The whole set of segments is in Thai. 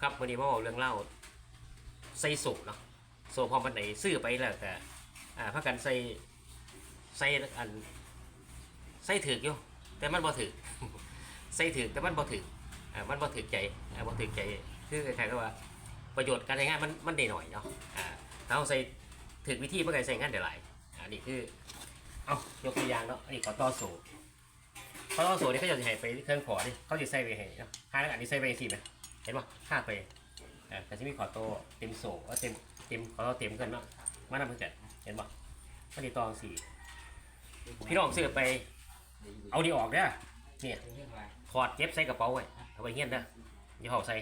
ครับวันนี้มาบอกเรื่องเล่าใส่โศกเนาะโศกพอมันไหนซื้อไปแล้วแต่อ่าพักกันใส่ใส่อันใส่ถืออยู่แต่มันบ่ถือใส่ถือแต่มันบ่ถืออ่ามันบ่ถือใจอ่าบ่ถือใจคือใคล้ายๆกับว่าประโยชน์การใช้งานมันมันได้หน่อยเนาะอ่าถ้าเราใส่ถือวิธีเมื่อไงใส่งานได้หลายอันนี้คือเอายกตัวอย่างเนาะอันนี้ขอต่อโซ่ขอต่อโซ่นี่เขาจะให้ไปเครื่องขอดิเขาจะใส่ไปให้เนาะห้าแล้วอันนี้ใส่ไปสี่ไหม ห็นป่ะห้าไปอ่าแต่ที่มีขอโตเต็มโซ่เต็มเต็มขอโตเต็มเกินเนาะมาทำเพื่อนเห็นป่ะอันนี้ตองสี่พี่น้องซื้อไปเอาดีออกเด้อเนี่ยถอดเจ็บใส่กระเป๋าไว้เอาไปเงี้ยนเด้ออย่าเอาใส่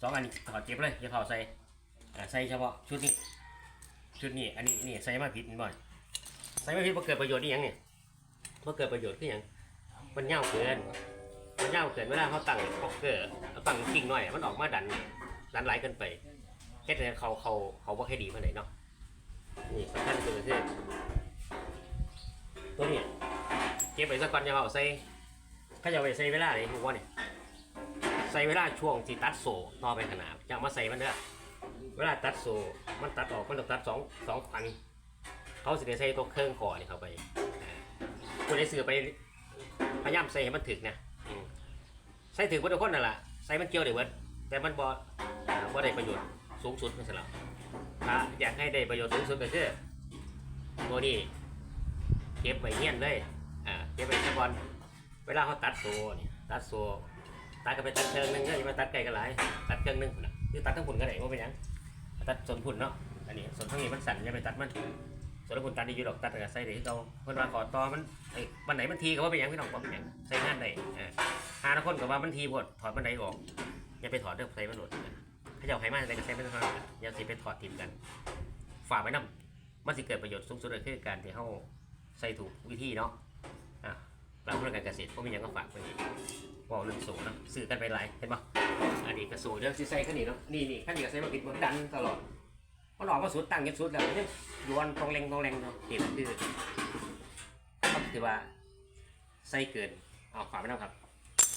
สองอันนี้ถอดเก็บเลยอย่าเผาใส่ใส่เฉพาะชุดนี้ชุดนี้อันนี้นี่ใส่มาผิดนิดหน่อยใส่มาผิดมาเกิดประโยชน์นี่ยังเนี่ยมาเกิดประโยชน์คือยังมันเน่าเกิน มันเน่าเกินเวลาเขาตั้งพ็อกเกอร์เขาตั้งกิ่งหน่อย มันออกมาดันดันไหลกินไปแค่แต่เขาเขาเขาว่าให้ดีมาไหนเนาะนี่สำคัญคือคือตัวนี้เก็บไปสักก่อนอย่าเอาใส่ถ้าจะเอาไปใส่เวลาไหนผมว่าเนี่ยใส่เวลาช่วงที่ตัดโซ่ต่อไปขนาดจะมาใส่มันเด้อเวลาตัดโซ่มันตัดออกมันต้องตัดสองสองพันเขาสิได้ใส่ตัวเครื่องคอนี่เข้าไปคุณได้ซื้อไปพยายามใส่ให้มันถึกนะ ใส่ถึกวัตถุคนนั่นแหละใส่มันเกี่ยวได้เวิร์ดแต่มันบ่อ่าบ่ได้ประโยชน์สูงสุดไม่ใช่หรอถ้าอยากให้ได้ประโยชน์สูงสุดก็คือตัวนี้เก็บไว้เงี้ยนเลยอ่าเก็บไว้สักวันเวลาเขาตัดโซ่เนี่ยตัดโซ่ตัดกันไปตัดเชิงนึงก็อย่ามาตัดไกลกันหลายตัดเชิงนึงพุ่นน่ะคือตัดทั้งพุ่นก็ได้ว่าเป็นยังตัดส่วนพุ่นเนาะอันนี้ส่วนทั้งนี้มันสั่นอย่าไปตัดมัน ส่วนทั้งพุ่นตัดดีอยู่ดอกตัดแต่ก็ใส่ได้ที่เราเพิ่นว่าขอต่อมันไอ้บันไหนมันทีก็ว่าเป็นหยังพี่น้องว่าเป็นหยังใส่งานได้เออหาทุกคนก็ว่ามันทีพดถอดบันไหนออกอย่าไปถอดเด้อใส่มันโดดถ้าจะเอาไขมันอะไรก็ใส่มันเท่านั้นอย่าสิไปถอดทิมกัน ฝากไว้นํมันสิเกิดประโยชน์สูงสุดเลยคือการที่เฮาใส่ถูกวิธีเนาะอะเราเรื่องการเกษตรพวกมีหยังก็ฝากไว้บอกเรื่องสูงนะซื้อกันไปหลายเห็นปะอันนี้ก็สูงเรื่องซีไซขันนี้เนาะนี่นี่ขันนี้ก็ใส่มาปิดมันดันตลอด มันออกมาสุดตั้งยังสุดแล้วยังยวนตรงแรงตรงแรงเนาะนี่คือก็ถือว่าใส่เกินเอาฝากไปนะครับ